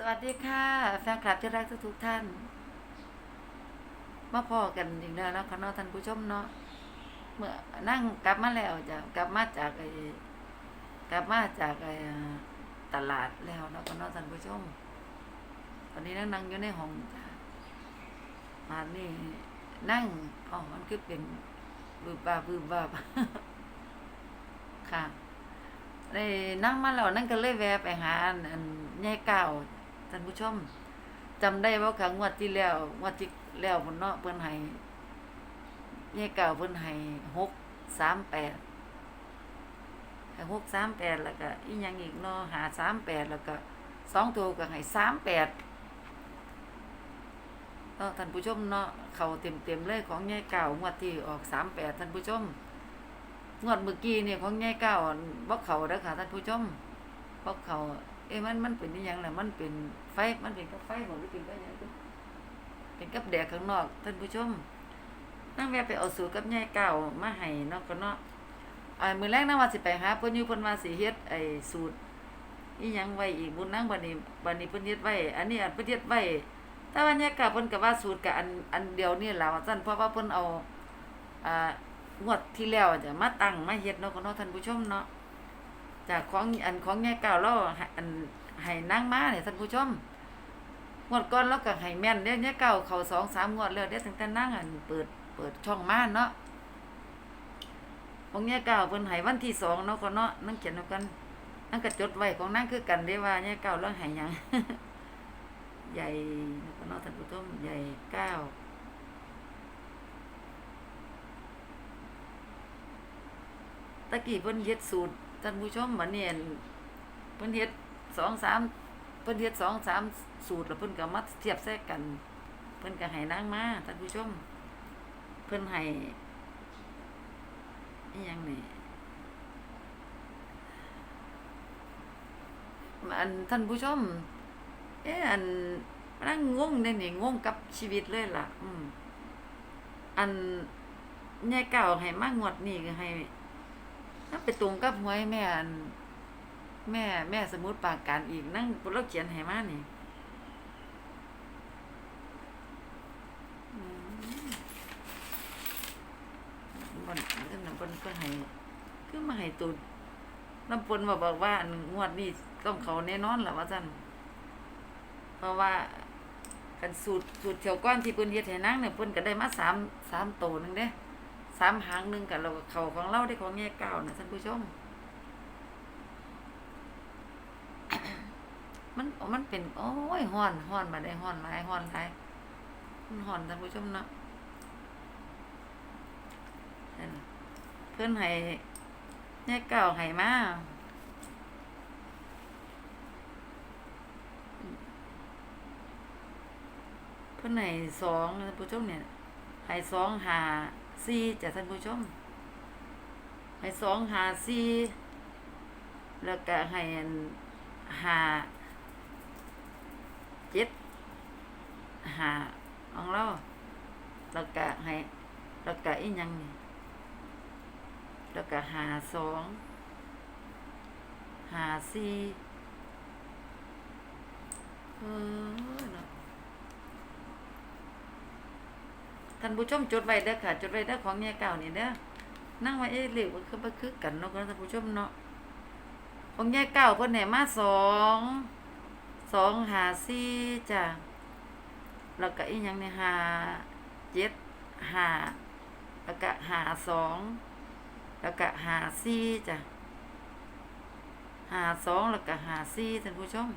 สวัสดีค่ะ แฟนคลับที่รักทุกทุกท่าน มาพอกันอีกแล้วแล้วค่ะเนาะท่านผู้ชมเนาะเมื่อนั่งกลับมาแล้วจะกลับมาจากไอ้กลับมาจากไอ้ตลาดแล้วนะคะเนาะท่านผู้ชม ตอนนี้นั่งนั่งอยู่ในห้องจ้ะมานี่นั่งอ๋อมันคือเป็นบืบบาบืบบาบค่ะได้นั่งมาแล้วนั่นก็เลยแวะไปหาอันอันยายเก่า ท่านผู้ชมจำได้ว่าครั้งงวดที่แล้วงวดที่แล้วบนเนาะเพิ่นให้ยายเก่าเพิ่นให้หกสามแปดหกสามแปดแล้วก็อีกอย่างอีกเนาะหาสามแปดแล้วก็สองตัวก็ให้สามแปดเนาะท่านผู้ชมเนาะเขาเต็มเต็มเลยของยายเก่างวดที่ออกสามแปดท่านผู้ชมงวดเมื่อกี้เนี่ยของยายเก้าบ่เขาเด้อค่ะท่านผู้ชมบ่เขา เอ้มันมันเป็นยังล่ะมันเป็นไฟมันเป็นกับไฟบ่หรือเป็นกับยังเป็นกับแดดข้างนอกท่านผู้ชมนั่งแวะไปเอาสูตรกับยายเก้ามาให้นาะก็เนาะไอ่ามื้อแรกนางว่าสิไปหาเพิ่นอยู่เพิ่นว่าสิเฮ็ดไอ้สูตรอีหยังไว้อีกบุญนางบัดนี้บัดนี้เพิ่นเฮ็ดไว้อันนี้อันเพิ่นเฮ็ดไว้แต่ว่ายายเก้าเพิ่นก็ว่าสูตรก็อันอันเดียวนี่ล่ะว่าซั่นเพราะว่าเพิ่นเอาอ่างวดที่แล้วจะมาตั้งมาเฮ็ดเนาะก็เนาะท่านผู้ชมเนาะ จากของอันของแง่เก่าเราอันให้นางมาเนี่ยท่านผู้ชมงวดก่อนเราก็ให้แม่นเด้แง่เก่าเขาสองสามงวดแล้วเด้ตั้งแต่นางอันเปิดเปิดช่องมาเนาะของแง่เก่าเพิ่นให้วันที่สองเนาะก็เนาะนั่งเขียนเอากันนั่งก็จดไว้ของนางคือกันได้ว่าแง่เก่าเราให้ยังใหญ่เนาะก็เนาะท่านผู้ชมใหญ่เก้าตะกี้เพิ่นเฮ็ดสูตร ท่านผู้ชมบัดนี้อั่นเพิ่นเฮ็ดสองสามเพิ่นเฮ็ดสองสามสูตรแล้วเพิ่นก็มาเทียบแทรกกัน เพิ่นก็ให้นางมาท่านผู้ชม เพิ่นให้อีหยังนี่อันท่านผู้ชม เอ๊ะอันนั่งงงได้นี่งงกับชีวิตเลยล่ะ อืม อันยายเก่าให้มางวดนี้ก็ให้ ถ้าไปตรงกับหวยแม่อันแม่แม่สมุดปากการอีกนั่งเราเขียนให้มานี่บนเรื่องน้ำบนก็ให้คือมาให้ตุนน้ำปนมาบอกว่างวดนี้ต้องเขาแน่นอนแหละว่าจันเพราะว่ากันสูตรสูตรเถียวก้อนที่เพิ่นเฮ็ดให้นางเนี่ยเพิ่นก็ได้มาสามสามโตหนึงเด้ สามหางหนึ่งกับเราเขาของเราได้ของแง่เก่านะท่านผู้ชม มันมันเป็น โอ้ยห้อนห้อนมาได้ห้อนหลายห้อนหลายมันห้อนท่านผู้ชมเนาะเพื่อนให้แง่เก่าให้มาเพื่อนให้สองท่านผู้ชมเนี่ยให้สองหา สี่จ้ะท่านผู้ชม ให้สองหาสี่แล้วก็ให้อันหาเจ็ดหาของเราแล้วก็ให้แล้วก็อีกยังนี่แล้วก็หาสองหาสี่เออเนาะ ท่านผู้ชมจดไว้เด้อค่ะ จดไว้เด้อของแง่เก่านี่เด้อนั่งไว้เอ๊ะเลขมันคือบ่คือกันเนาะท่านผู้ชมเนาะของแง่เก่าเพิ่นให้มาสองสองหาสี่จ้ะแล้วก็อีกอย่างเนี่ยหาเจ็ดหาแล้วก็หาสองแล้วก็หาสี่จ้ะหาสองแล้วก็หาสี่ท่านผู้ชม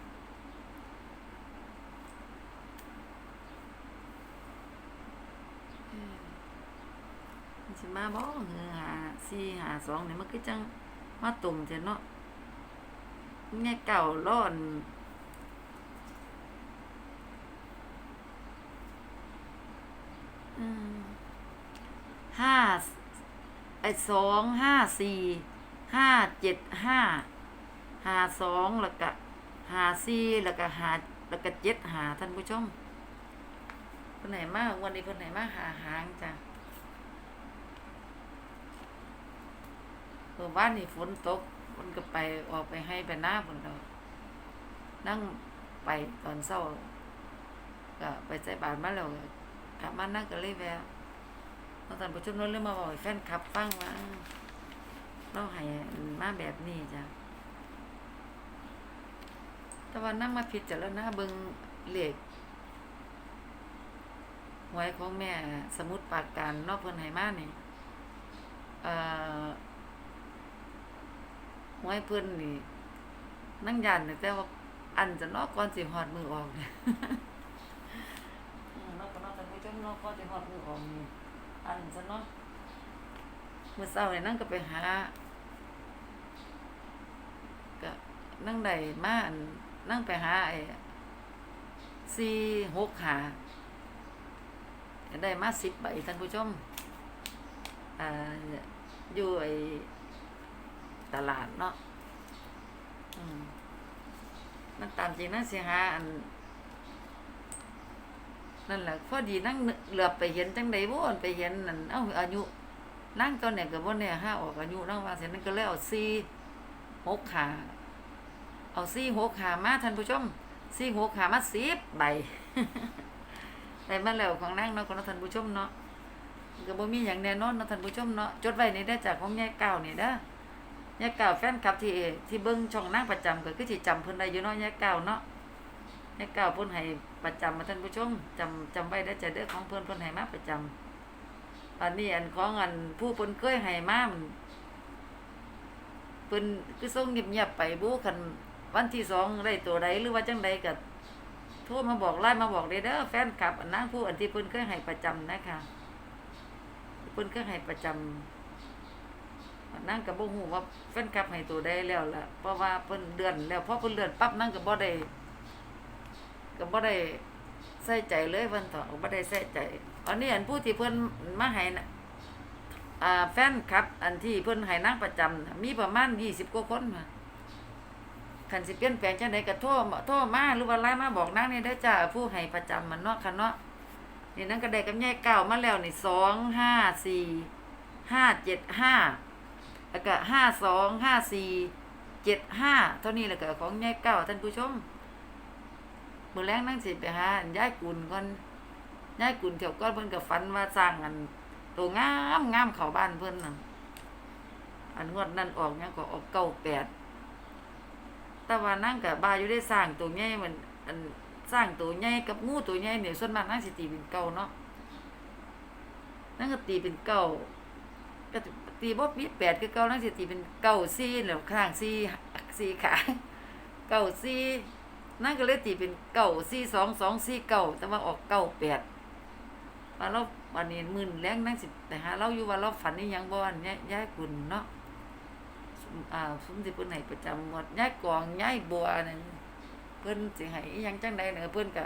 มัน สิมาบ่เหือหาสี่หาสองเนี่ยมันคือจังมาตุ่มเถอะเนาะแง่เก่าร้อนอืมห้าไอสองห้าสี่ห้าเจ็ดห้าหาสองแล้วก็หาสี่แล้วก็หาแล้วก็เจ็ดหาท่านผู้ชมคนไหนมากวันนี้คนไหนมากหาหางจ้ะ มื่อวานนี่ฝนตกฝนก็ไปออกไปให้ไปหน้าฝนเรานั่งไปตอนเช้าก็ไปใส่บาตรมาแล้วกลับมานั่งก็เลยแวะแล้วท่านผู้ชมนู้นเรื่องมาบอกแฟนคลับฟังว่าเราให้มาแบบนี้จ้ะแต่ว่านั่งมาผิดจารณาเบิงเหลขหวยของแม่สมุดปากการนอกเพิ่นให้มานี่เอ่อ หวยเพิ่นนี่นั่งยันนี่แต่ว่าอันจะนอกก่อนสิฮอดมือออกเนี่ยนอกก็นอกแต่ผู้ชมนอกก่อนสิฮอดมือออกนี่อันจะเนาะมื้อเช้านี่นั่งก็ไปหาก็นั่งได้มาอันนั่งไปหาไอ้สี่หกหาได้มาสิบใบท่านผู้ชมอ่าอยู่ไอ้ ตลาดเนาะอืมมันตามจริงนั่นสิหาอันนั่นแหละพอดีนั่งเหลือบไปเห็นจังใดบ่นไปเห็นนั่นเอ้าอายุนั่งตอนเนี่ยก็บ่แน่ห้าออกอายุนั่งว่าเสร็จนั่นก็เลยเอาสี่หกขาเอาสี่หกขามาท่านผู้ชมสี่หกขามาสิบใบได้มาแล้วของนั่งเนาะของท่านผู้ชมเนาะก็บ่มีหยังแน่นอนเนาะท่านผู้ชมเนาะจดไว้นี่ได้จากของยายเก่านี่เด้อ ยายเก่าแฟนคลับที่ที่เบิ่งช่องนั่งประจำก็คือสิจำเพิ่นได้อยู่เนาะยายเก่าเนาะให้กล่าเพิ่นให้ประจำมาท่านผู้ชมจำจำไว้ได้จะเด้อของเพิ่นเพิ่นให้มาประจำอันนี้อันของอันผู้เพิ่นเคยให้มาเพิ่นคือส่งเงียบๆไปบูคันวันที่สองได้ตัวใดหรือว่าจังใดก็โทรมาบอกไลน์มาบอกเด้อเด้อแฟนคลับอันนั้นผู้อันที่เพิ่นเคยให้ประจำนะคะเพิ่นเคยให้ประจำอั นั่งก็บ่ฮู้ว่าแฟนคลับให้ตัวใดแล้วล่ะเพราะว่าเพิ่นเดือนแล้วพอเพิ่นเดือนปั๊บนั่งก็บ่ได้ก็บ่ได้ใส่ใจเลยเพิ่นเถาะบ่ได้ใส่ใจอันนี้อันผู้ที่เพิ่นมาให้น่ะอ่าแฟนคลับ อันที่เพิ่นให้นางประจำน่ะมีประมาณ20กว่าคนมาคันสิเปลี่ยนแปลงจังไดก็โทรโทรมาหรือว่าไลน์มาบอกนางนี่เด้จ้าผู้ให้ประจำมันเนาะค่ะเนาะนี่นางก็ได้กับยายเก้ามาแล้วนี่2 5 4 5 7 5 แล้วก็5 2 5 4 7 5เจ็ดห้าเท่านี้แหละก็ของยายเก้าท่านผู้ชมมื้อแรงนั่งสิไปหายายกุลก่อนยายกุลเที่ยวก่อนเพิ่นก็ฝันว่าสร้างอันตัวงามงามเขาบ้านเพิ่นน่ะอันงวดนั้นออกหยังก็ออกเก้าแปดแต่ว่านั่งก็บาอยู่ได้สร้างตัวใหญ่มันอันสร้างตัวใหญ่กับงูตัวใหญ่เนี่ยส่วนมากนั่งสิตีเป็นเก้าเนาะนั่นก็ตีเป็นเก้าก็ ตีบ่มีแปดคือเก้านั่งสิตีเป็นเก้าสี่แล้วข้างสี่สี่ขาเก้าสี่นั่นก็เลยตีเป็นเก่าสี่สองสองสี่เก่าแต่ว่าออกเก่าแปดว่าเราวันนี้มื่นแรงนั่งสิแต่หาเราอยู่ว่าเราฝันนี่ยังบ่อนย้ายย้ายกุนเนาะอ่าสมสิเพิ่นให้ประจำหมดย้ายกองย้ายบัวนั่นเพิ่นสิให้ยังจังใดเนอะเพิ่นก็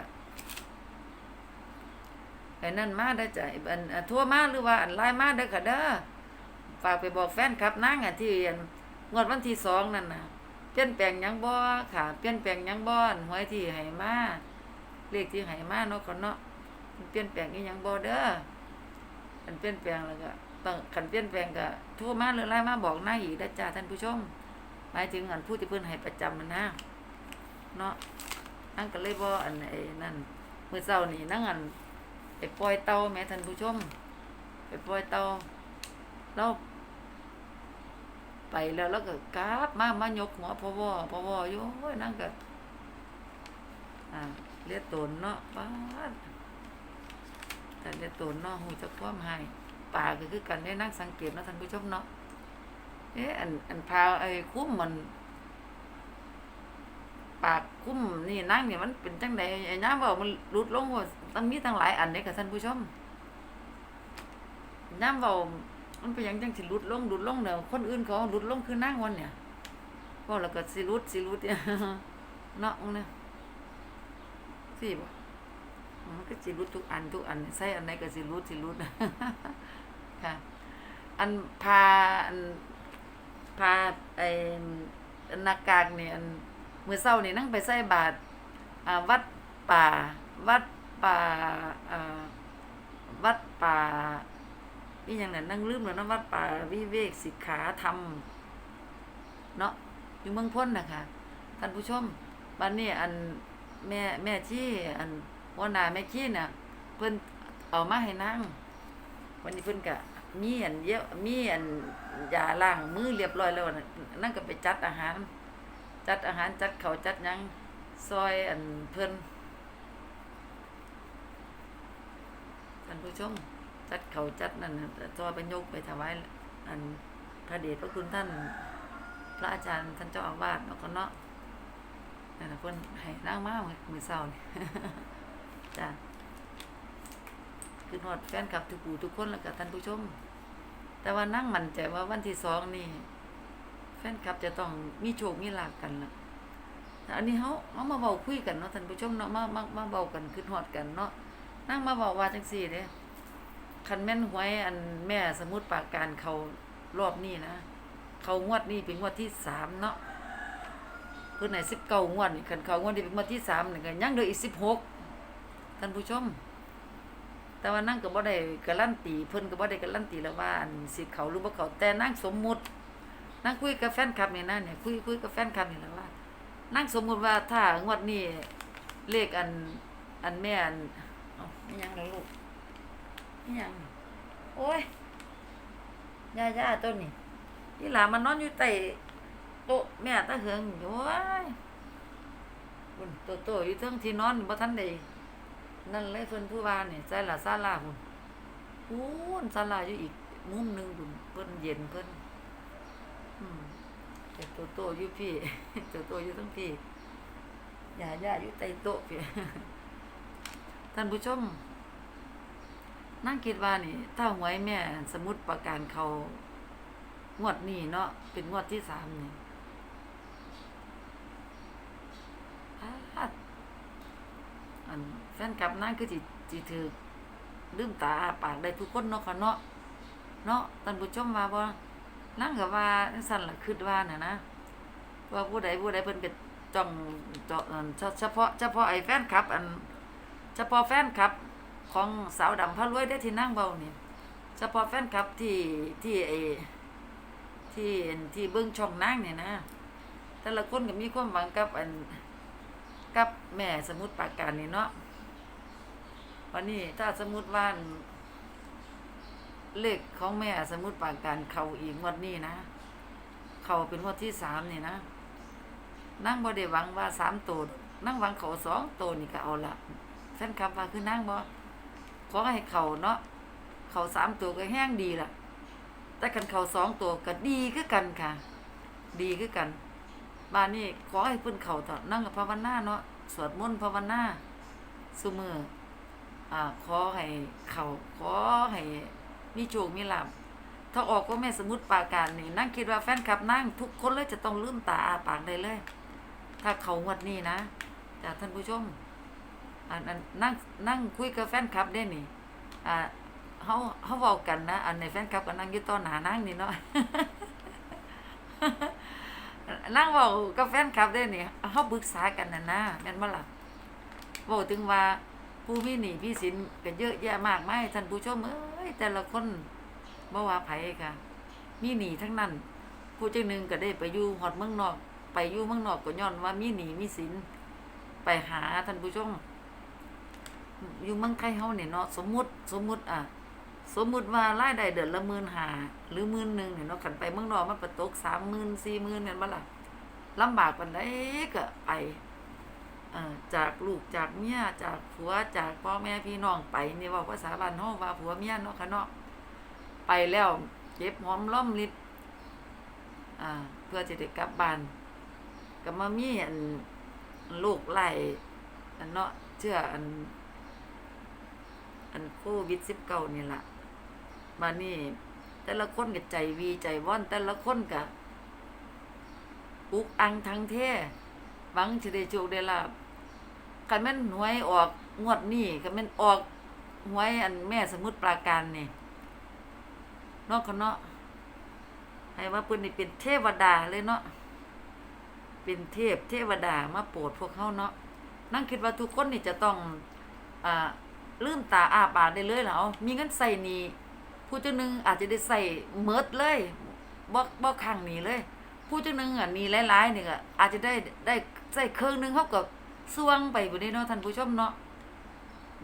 ไอ้นั่นมาได้จ้ะอันอันทั่วมาหรือว่าอันไลน์มาเด้อค่ะเด้อ ฝากไปบอกแฟนครับนางอะที่อันงวดวันที่สองนั่นน่ะเปลี่ยนแปลงยังบ่ค่ะเปลี่ยนแปลงยังบ่อนหวยที่ให้มาเลขที่ให้มาเนาะก็เนาะเปลี่ยนแปลงอีหยังบ่เด้ออันเปลี่ยนแปลงแล้วก็ต้องคันเปลี่ยนแปลงก็โทรมาหรือไลน์มาบอกหน้าอีกได้จ้าท่านผู้ชมหมายถึงอันผู้ที่เพิ่นให้ประจำมันนะเนาะนั่นก็เลยบ่อันไอ้นั่นมื้อเช้านี่นั่งอันไปปล่อยเต่าแม่ท่านผู้ชมไปปล่อยเต่า แล้วไปแล้วแล้วก็กราบมามายกหัวพ่อวอพ่อวออยู่โอ้ยนั่งก็อ่าเลียตนเนาะป้าแต่เลียตนเนาะหูจะความหายป่าก็คือกันได้นั่งสังเกตเนาะท่านผู้ชมเนาะเอ๊ะอันอันพาไอ้คุ้มมัน ปากคุ้มนี่นั่งเนี่ยมันเป็นจังไดไอ้น้ำว่ามันรุดลงว่าตั้งมีตั้งหลายอันเด้กับท่านผู้ชมน้ำเว่า มันเป็นยังจังสิรุดลงรุดลงเด้อคนอื่นเขารุดลงคือนั่งวันเนี่ยก็แล้วก็สิรุดสิรุดเนี่ยเนาะเนี่ยสิบ่มันก็สิรุดทุกอันทุกอันใส่อันไหนก็สิรุดสิรุดค่ะ อันพาอันพาไอ้หน้ากากเนี่ยอันมื้อเช้านี่นั่งไปใส่บาตรอ่า วัดป่าวัดป่าอ่าวัดป่า นี่อย่างนั้นนั่งลืมแล้วนะวัดป่าวิเวกสิกขาธรรมเนาะอยู่เมืองพ้นนะคะท่านผู้ชมบัดนนี้อันแม่แม่ที่อันหัวหน้าแม่ขี้น่ะเพิ่นเอามาให้นั่งวันนี้เพิ่นก็มีอันเยอะมีอันยาล้างมือเรียบร้อยแล้วน่ะนั่นก็ไปจัดอาหาร จัดอาหารจัดเขาจัดยังซอยอันเพิ่นท่านผู้ชม จัดเขาจัดนั่นน่ะซอยไปยกไปถวายอันพระเดชพระคุณท่าน พระอาจารย์ท่านเจ้าอาวาสเนาะก็เนาะนั่นน่ะเพิ่นให้นั่งมากมือเช้านี่จ้ะคือฮอดแฟนคลับทุกผู้ทุกคนแล้วก็ท่านผู้ชม แต่ว่านั่งมั่นใจว่าวันที่สองนี่ แฟนคลับจะต้องมีโชคมีลาภกันละแต่อันนี้เฮาเฮามาเว้าคุยกันเนาะท่านผู้ชมเนาะมามามาเว้ากันคือฮอดกันเนาะนั่งมาเว้าว่าจังซี่เด้ คันแม่นหวยอันแม่สมุดปาการเขารอบนี้นะ เขางวดนี้เป็นงวดที่สามเนาะเพิ่นให้19งวดนี่คันเขางวดนี้เป็นงวดที่สามนี่ก็ยังเหลืออีก16ท่านผู้ชม แต่ว่านั่งก็บ่ได้การันตีเพิ่นก็บ่ได้การันตีแล้วว่าอันสิเขารือบ่เขาแต่นั่งสมมุติ นั่งคุยกับแฟนคลับนี่ยนะเนี่ยคุยคุยกับแฟนคลับนี่ยและว่า นั่งสมมุติว่าถ้างวดนี้เลขอันอันแม่อันอ้าอีหยังล่ะลูก อีหยังนี่โอ้ยย่าย่าต้นนี่อีหลามันนอนอยู่ใต้โต๊ะแม่ตาเหืองโอ้ยบุญโตโตอยู่เทิงที่นอนบ่ทันได้นั่นเลยเพิ่นผู้ว่านี่ใจละศาลาพุ่นพูนศาลาอยู่อีกมุมหนึงพุ่นเพิ่นเย็นเพิ่นอืมแต่โตโตอยู่พี่โตโตอยู่ทั้งพี่ยาย่าอยู่ใต้โต๊ะพี่ท่านผู้ชม นั่งคิดว่านี่ ถ้าหวยแม่ สมุดประการเขางวดนี้เนาะเป็นงวดที่สามนี่อันแฟนกลับนั่งคือจิจิถือลืมตาอ้าปากได้ทุกคนเนาะค่ะเนาะเนาะท่านผู้ชมว่าบ่นั่งกับว่าสั่นละคิดว่าน่ะนะว่าผู้ใดผู้ใดเพิ่นเป็นจ้องจอันเฉเฉพาะเฉพาะไอ้แฟนคลับ อันเฉพาะแฟนคลับ ของสาวดำพระรวยได้ที่นั่งเบานี่เฉพาะแฟนคลับที่ที่ไอ้ที่ที่เบิ่งช่องนางเนี่ยนะแต่ละคนก็มีความหวังกับอันกับแม่สมุดปากการนี่เนาะวันนี้ถ้าสมมุติว่านเลขของแม่สมุดปาการเขาอีกงวดนี้นะ เขาเป็นงวดที่สามนี่นะนั่งบ่ได้หวังว่าสามตัวนั่งหวังเขาสองตัวนี่ก็เอาละแฟนคลับว่าคือนั่งบ่ ขอให้เขาเนาะเขาสามตัวก็แห้งดีละแต่กันเขาสองตัวก็ดีคือกันค่ะ ดีคือกันบ้านนี้ขอให้เพิ่นเขาเถอะนั่งกับภาวนาเนาะสวดมนต์ภาวนาซุมืออ่าขอให้เขาขอให้มีโชคมีลาภถ้าออกก็แม่สมุดปาการนี่นั่งคิดว่าแฟนคลับนั่งทุกคนเลยจะต้องลืมตาอาปากได้เลย ถ้าเขางวดนี้นะจากท่านผู้ชม อันอันนั่งนั่งคุยกับแฟนคลับได้นี่อ่าเขาเขาเว้ากันนะ อันในแฟนคลับก็นั่งอยู่ต่อหน้านั่งนี่เนาะนั่งเว้ากับแฟนคลับได้นี่เขาปรึกษากันน่ะนะแม่นบ่ล่ะเว้าถึงว่าผู้มีหนี้พี่สินก็เยอะแยะมากมายท่านผู้ชมเอ้ยแต่ละคนบ่ว่าไผค่ะ มีหนี้ทั้งนั้น ผู้จังหนึ่งก็ได้ไปอยู่ฮอดเมืองนอก ไปอยู่เมืองนอกก็ย้อนว่ามีหนี้มีสินไปหาท่านผู้ชม อยู่เมืองไทยเฮาเนี่ยเนาะสมมุติสมมุติอะสมมุติว่ารายได้เดือนละหมื่นห้าหรือหมื่นหนึ่งเนี่ยเนาะขันไปเมืองนอกมันก็ตกสามหมื่นสี่หมื่นเนี่ยบ่ล่ะลำบากปานใดก็ไปอ่อจากลูกจากเมียจากผัวจากพ่อแม่พี่น้องไปนี่ว่าภาษาบ้านเฮาว่าผัวเมียเนาะค่ะเนาะไปแล้วเจ็บหอมล้อมริบอ่า เพื่อจะได้กลับบ้านก็มามีอันลูกไล่อันเนาะเชื่ออัน อันโควิด19นี่แหละมานี่แต่ละคนก็ใจวีใจว่อน แต่ละคนก็อุกอังทั้งเทหวังสิได้โชคได้ลาบคันแม่นหวยออกงวดนี้คันแม่นออกหวยอันแม่สมุทรปราการนี่นาะเขเนาะให้ว่าเพิ่นนี่เป็นเทวดาเลยเนาะเป็นเทพเทวดามาโปรดพวกเขาเนาะนั่งคิดว่าทุกคนนี่จะต้องอ่า ลืมตาอาปากได้เลยเหรอมีเงินใส่นี่ผู้จังหนึงอาจจะได้ใส่เมิดเลยบ่บ่ข้างนี้เลย ผู้จังหนึงอะมีหลายๆนี่ก็อาจจะได้ได้ใส่เครื่องหนึงเฮาก็สวงไปบ่ได้เนาะท่านผู้ชมเนาะ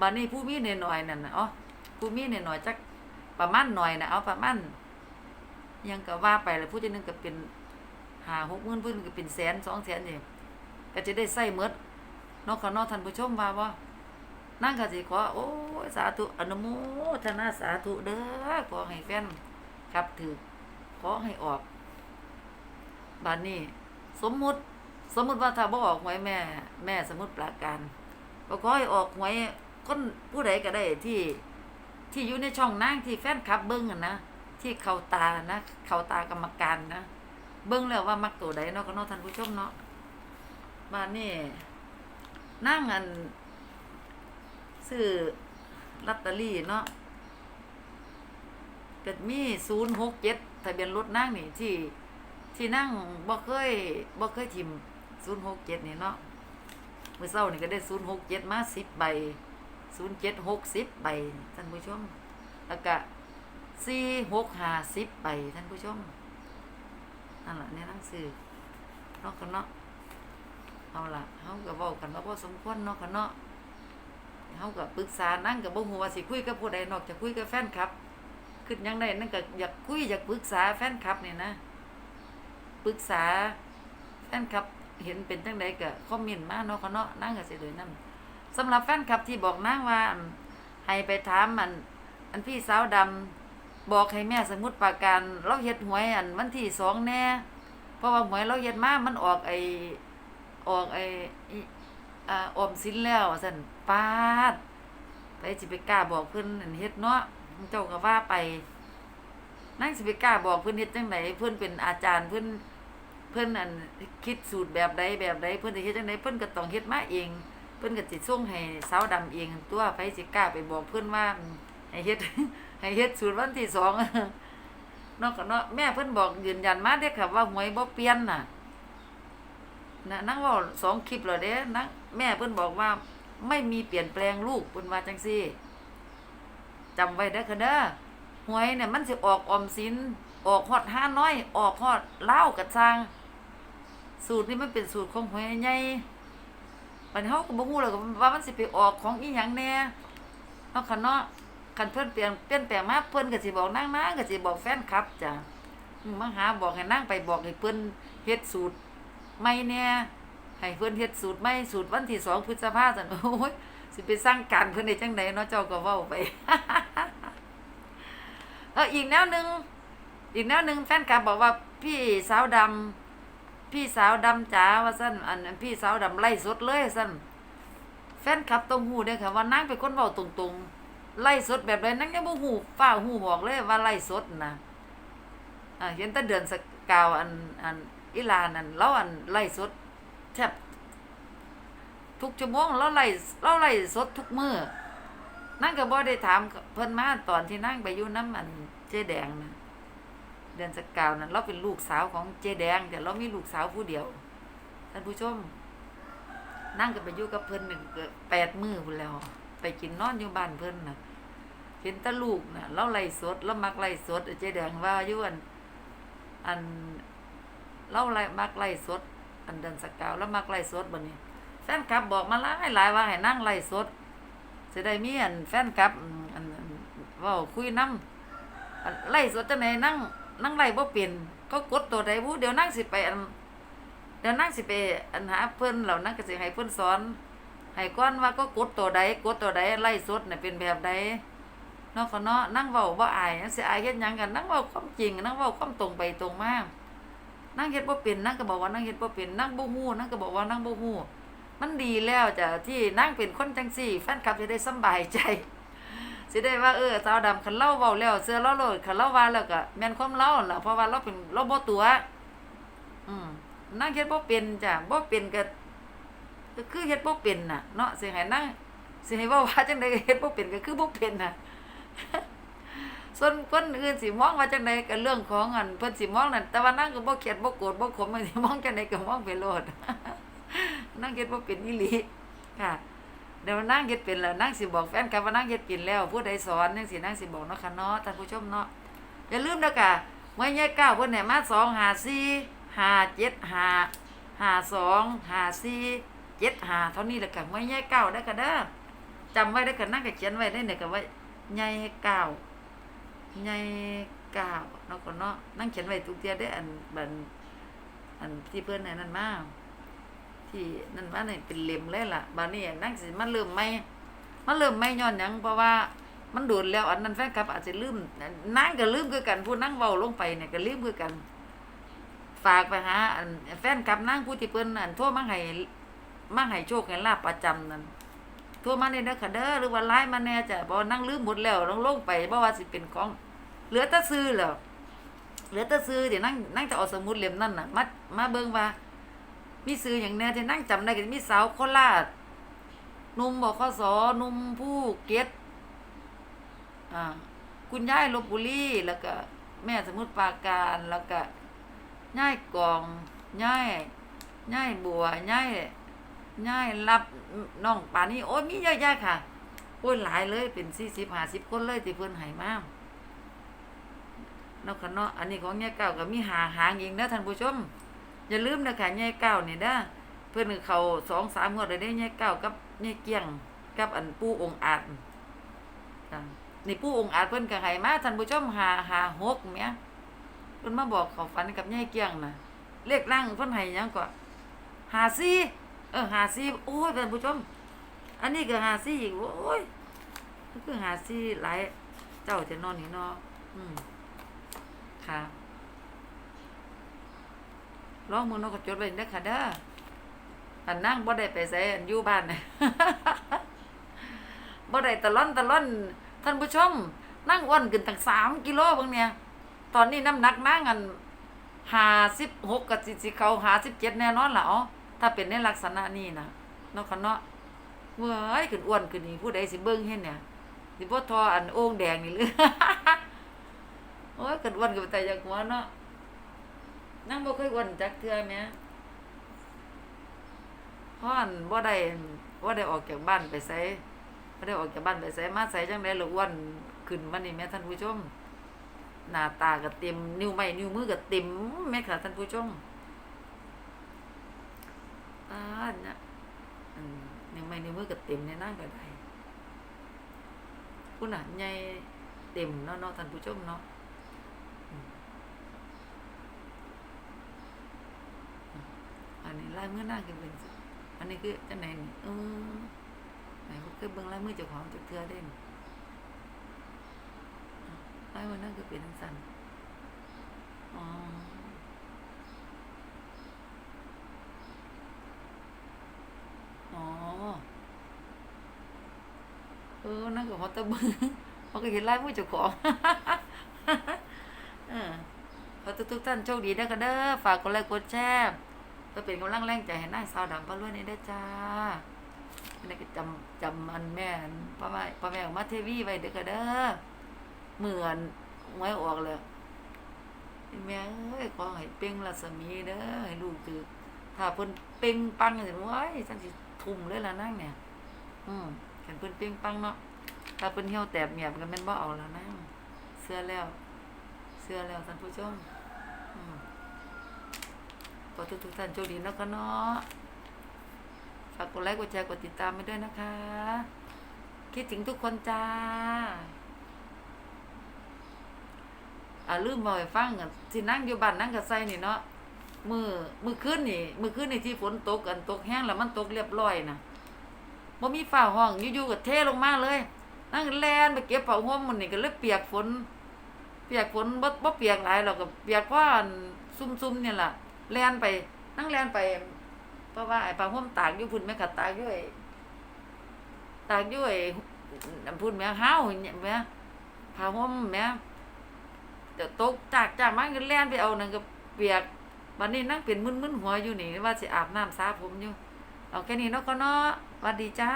บัดนี้ผู้มีน้อยๆนั่นน่ะอ๋อผู้มีน้อยๆจักประมาณหน่อยนะเอาประมาณยังก็ว่าไปแล้วผู้จังนึงก็เป็น5 6หกมื่นผู้นึงก็เป็นแสน2แสนนี่ก็จะได้ใช้หมดนาะค่ะเนาะท่านผู้ชมว่าบ่ นั่งก็สิขอโอ้สาธุอนุโมทนาสาธุเด้อขอให้แฟนครับถือขอให้ออกบัดนี้ สมมุติ สมมุติว่าถ้าบ่ออกหวยแม่ แม่สมมุติปราการก็ขอให้ออกหวยคนผู้ใดก็ได้ที่ ที่อยู่ในช่องนางที่แฟนคลับเบิ่งอะนะที่เขาตานะเขาตากรรมการนะเบิ่งแล้วว่ามักตัวใดเนาะก็เนาะท่านผู้ชมเนาะบ้านนี่นั่งอัน ซื้อลอตเตอรี่เนาะเกิดมี067ทะเบียนรถนางนี่ที่ ที่นั่งบ่เคยบ่เคยทิม067นี่เนาะมื้อเช้านี่ก็ได้067มา10ใบ07 60ใบท่านผู้ชมแล้วก็46 50ใบท่านผู้ชมนั่นแหละในหนังสือเนาะกันเนาะเอาละเฮาก็เว้ากันว่าบ่สมควรเนาะกันเนาะ เฮาก็ปรึกษานั่งก็บ่ฮู้ว่าสิคุยกับผู้ใดนอกจากคุยกับแฟนคลับคิดหยังได้นั่นก็อยากคุยอยากปรึกษาแฟนคลับเนี่ยนะปรึกษาแฟนคลับเห็นเป็นจังไดก็คอมเมนต์มาเนาะเขาเนาะนางก็สิเลยนํสำหรับแฟนคลับที่บอกนางว่าให้ไปถามมันอันพี่สาวดำบอกให้แม่สมุดปราการเราเฮ็ดหวยอันวันที่สองแน่เพราะว่าหวยเราเฮ็ดมามันออกไอออกไออิอ่าอมสินแล้วซั่นปาดไปสิไปกล้าบอกเพิ่นอันเฮ็ดเนาะเจ้าก็ว่าไปนั่งสิไปกล้าบอกเพิ่นเฮ็ดจังไดเพิ่นเป็นอาจารย์เพิ่นเพิ่นอันคิดสูตรแบบใดแบบใดเพิ่นสิเฮ็ดจังไดเพิ่นก็ต้องเฮ็ดมาเอง เพิ่นก็สิส่งให้สาวดำเองตัวไผสิกล้าไปบอกเพิ่นว่าให้เฮ็ดให้เฮ็ดสูตรวันที่สองนาะก็เนาะแม่เพิ่นบอกยืนยันมาเด้ค่ะว่าหวยบ่เปลี่ยนน่ะนะนั่งว้าสองคลิปแล้วเด้นั่งแม่เพิ่นบอกว่า ไม่มีเปลี่ยนแปลงลูกเพิ่นว่าจังซี่จำไว้เด้อค่ะเด้อหวยเนี่ยมันสิออกออมสิน ออกฮอดห้าน้อย ออกฮอดเล่ากระซัง สูตรนี้มันเป็นสูตรของหวยใหญ่ปันเฮาก็บ่ฮู้แล้วก็ว่ามันสิไปออกของอีหยังแน่เนาะค่ะเนาะคันเพิ่นเปลี่ยนเปลี่ยนแปลงมาเพิ่นก็สิบอกนางนะก็สิบอกแฟนคลับจ้ะมาหาบอกให้นางไปบอกให้เพิ่นเฮ็ดสูตรใหม่แน่ ให้เพิ่นเฮ็ดสูตรใหม่สูตรวันที่2พฤษภาคมซั่นโอ้ยสิไปสร้างการเพิ่นได้จังไดเนาะเจ้าก็เว้าไปเอออีกแนวหนึ่งอีกแนวหนึ่งแฟนคลับบอกว่าพี่สาวดำพี่สาวดำจ๋าว่าสั้นอันพี่สาวดำไล่สดเลยสั้นแฟนคลับต้องหูเด้อค่ะว่านางเป็นคนเว้าตรงๆไล่สดแบบใดนางยังบ่ฮู้ฟ้าฮู้บอกเลยว่าไล่สดนะอ่าเห็นแต่เดือนสกาวอันอันอีหลานั่นเราอันไล่สด แทบทุกชั่วโมงเราไล่เราไล่สดทุกมือนั่งก็บ่ได้ถามเพิ่นมาตอนที่นั่งไปอยู่น้ำอันเจ๊แดงนะเดือนสกาวนั้นเราเป็นลูกสาวของเจ๊แดงแต่เรามีลูกสาวผู้เดียวท่านผู้ชม นั่งก็ไปอยู่กับเพิ่นหนึ่งเกือบแปดมือพุ่นแล้ว ไปกินนอนอยู่บ้านเพิ่นน่ะเห็นตาลูกน่ะเราไล่สดเรามักไล่สดเจ๊แดงว่าอยู่อันอันเราไล่มักไล่สด อันเดือนสกาวแล้วมักไล่สดบัดนี้แฟนคลับบอกมาหลายหลายว่าให้นั่งไล่สดสิได้มีอันแฟนคลับอันเว้าคุยนำไล่สดจังไดนั่งนั่งไล่บ่เป็นก็กดตัวใดผู้เดี๋ยวนั่งสิไปอันเดี๋ยวนั่งสิไปอันหาเพิ่นแล้วนั่งก็สิให้เพิ่นสอนให้ก่อนว่าก็กดตัวใดกดตัวใดไล่สดน่ะเป็นแบบใดนาะก็เนาะนั่งเว้าบ่อายสิอายเฮ็ดหยังกันนั่งเว้าความจริงนั่งเว้าความตรงไปตรงมา นั่งเฮ็ดบ่เป็นนั่งก็บอกว่านั่งเฮ็ดบ่เป็นนั่งบ่ฮู้นั่งก็บอกว่านั่งบ่ฮู้มันดีแล้วจ้ะที่นั่งเป็นคนจังสี่แฟนคลับจะได้สบายใจสิได้ว่าเออสาวดำคันเล่าเว้าแล้วเสื้อเล่าโลดคันเล่าว่าแล้วก็แม่นความเล่าล่ะเพราะว่าเราเป็นเราบ่ตัว อืมนั่งเฮ็ดบ่เป็นจ้ะบ่เป็นก็ก็คือเฮ็ดบ่เป็นน่ะเนาะสิให้นั่งสิให้เว้าว่าจังได๋ก็เฮ็ดบ่เป็นก็คือบ่เป็นน่ะ ส่วนคนอื่นสิมองว่าจังไดก็เรื่องของอันเพิ่นสิมองนั่นแต่ว่านั่งก็บ่เครียดบ่โกรธบ่ขมมันสิมองจังไดก็มองไปโลดนั่งเฮ็ดบ่เป็นอีหลีค่ะเดี๋ยวนั่งเฮ็ดเป็นแล้วนั่งสิบอกแฟนคลับว่านั่งเฮ็ดเป็นแล้วผู้ใดสอนจังสินั่งสิบอกเนาะค่ะเนาะท่านผู้ชมเนาะอย่าลืมเด้อค่ะเมื่อยายก้าวเพิ่นให้มา2 5 4 5 7 5 5 2 5 4เจ็ดหาเท่านี้แหละค่ะไม่แย่เก้าได้ก็เด้อจำไว้ได้ก็นั่งก็เขียนไว้ได้เนี่ยก็ว่าใหญ่เก้า ใหญ่เก้าเนาะก็เนาะนั่งเขียนไว้ทุกเทียได้อันบันอันที่เพื่อนอันนั่นมาที่นั่นมาเนี่ยเป็นเล่มเลยล่ะบานนี้นั่งสิมันเริ่มไม่มันเริ่มไม่ย้อนหยังเพราะว่ามันโดนแล้วอันนั้นแฟนคลับ อาจจะลืมนั่งก็ลืมคือกันผู้นั่งเว้าลงไปเนี่ยก็ลืมคือกัน ฝากไปหาอันแฟนคลับนั่งผู้ที่เพิ่นอันโทรมาให้มาให้โชคให้ลาบประจำนั่น โทรมาในเด้อค่ะเด้อหรือว่าไลน์มาแน่จ้ะบ่นั่งลืมหมดแล้วลงลงไปบ่ว่าสิเป็นของ เหลือแต่ซื้อแล้วเหลือแต่ซื้อเดี๋ยวนั่งนั่งจะเอาสมุดเล่มนั่นน่ะมามาเบิ่งว่ามีซื้ออย่างแน่ที่นั่งจำได้ก็มีสาวโคราชนุ่มบอกข้อสหนุ่มผู้เก็ตอ่าคุณยายลบบุรีแล้วก็ แม่สมุทรปราการแล้วก็ย่ายกองย่ายย่ายบัวย่าย ย่ายรับน้องป่านี้โอ้ยมีเยอะแยะค่ะโอ้ยหลายเลยเป็นสี่สิบห้าสิบคนเลยที่เพิ่นให้มาเนาะค่ะเนาะอันนี้ของแง่เก่าก็มีหาหางเองนะท่านผู้ชม อย่าลืมนะค่ะแง่เก่าเนี่เด้อเพิ่อนเขาสองสามงวดเลยได้แง่เก่ากับแง่เกี้ยงกับอันปูองอาจนี่ปูองอาจเพิ่นก็ให้มาท่านผู้ชมหาหาหกแหมเพิ่นมาบอกเขาฝันกับยายเกี้ยงนะเลขล่างเพิ่นให้ยังก็หาซี่ เออหาซี่โอ้ยท่านผู้ชม อันนี้ก็หาซี่อีก โอ้ยก็คือหาซี่หลายเจ้าจะนอนนี่เนาะอืมค่ะลองมือเนาะก็จดไว้เด้ค่ะเด้ออันนั่งบ่ได้ไปไสอันอยู่บ้านน่ะบ่ได้ตะล่อนตะล่อนท่านผู้ชม นั่งอ้วนขึ้นตั้งสามกิโลบางเนี่ย ตอนนี้น้ำหนักนั่งอันหาสิบหกกับสิสิเขาหาสิบเจ็ดแน่นอนละอ๋อ ถ้าเป็นในลักษณะนี้นะนาะคะเนาะเว้ยขึ้นอ้วนขึ้นนี่ผู้ใดสิเบิ่งเห็นเนี่ยสิบ่ทออันโอ่งแดงนี่เลยโอ้ยขึ้นอ้วนขึ้นไปแต่อย่างหัวเนาะนั่งบ่เคยอ้วนจักเทื่อแหมเพราะอันบ่ได้บ่ได้ออกจากบ้านไปไสไม่ได้ออกจากบ้านไปใส่มาใส่จังได๋หรืออ้วนขึ้นมานี่แม่ท่านผู้ชมหน้าตาก็เต็มนิ้วไม้นิ้วมือก็เต็มแม่ค่ะท่านผู้ชม อ่านี่ยอืมนิ้วไม้นิ้วมือก็เต็มในนั่งก็ได้คุณน่ะใหญ่เต็มเนาะเนาะท่านผู้ชมเนาะอันนี้ลายมือหน้าคือเป็นอันนี้คือจังไหนนี่เออไหนบ่เคยเบิ่งลายมือเจ้าของจักเทื่อเด้นลายมือนั่นคือเป็นจันอ๋อ อ๋อ เออ นั่นก็ฮอดแตะเบิ่งเขาก็เห็นลายมือเจ้าของเออขอทุกท่านโชคดีนะคะเด้อ ฝากกดไลค์กดแชร์เพื่อเป็นกำลังแรงใจให้นาสาวดำพะรวยนี่เด้จ้าอันนี้ก็จำจำอันแม่อันพ่อแม่พ่อแม่ของมาเทวีไว้เด้อค่ะเด้อ เหมือนหวยออกเลยแม่เอ้ยขอให้เป่งรัศมีเด้อให้ลูกถือถ้าเพิ่นเป่งปังสิว้ยจังสิ ทุ่มเลยล่ะนั่งเนี่ย อืมคันเพิ่นเป่งปังเนาะถ้าเพิ่นเหี่ยวแตบเมียบก็แม่นบ่เอาแล้วนั่งเสื้อแล้ว เสื้อแล้วท่านผู้ชมอืมขอทุกๆท่านโชคดีนะค่ะเนาะฝากกดไลค์กดแชร์กดติดตามไปด้วยนะคะ คิดถึงทุกคนจ้าอ่าลืมบอกให้ฟังกันที่นั่งอยู่บ้านนั่งกับไซนี่เนาะ มือมือขึ้นนี่ มือขึ้นนี่ที่ฝนตกกันตกแห้งแล้วมันตกเรียบร้อยนะบ่มีฝ้าห้องอยู่ๆก็เทลงมาเลยนั่งแลนไปเก็บผ้าห่มมันนี่ก็เลยเปียกฝน เปียกฝนบ่บ่เปียกหลายหรอกก็เปียกเพราซุ่มๆเนี่ยล่ะแลนไป นั่งแลนไป เพราะว่าไอ้ปลาห่มตากอยู่พุ่นแม่ก็ตากอยู่ไอ้ตากอยู่ไอ้น้ำพุ่นแม่ห้าวเนี่ยแม่ผ้าห่มแม่เดี๋ยวตกจากจากมันก็แล่นไปเอานั่นก็เปียก วันนี้นั่งเป็นมึนๆหัวอยู่นี่ว่าสิอาบน้ำสาผมอยู่ เอาแค่นี้เนาะก็เนาะวันดีจ้า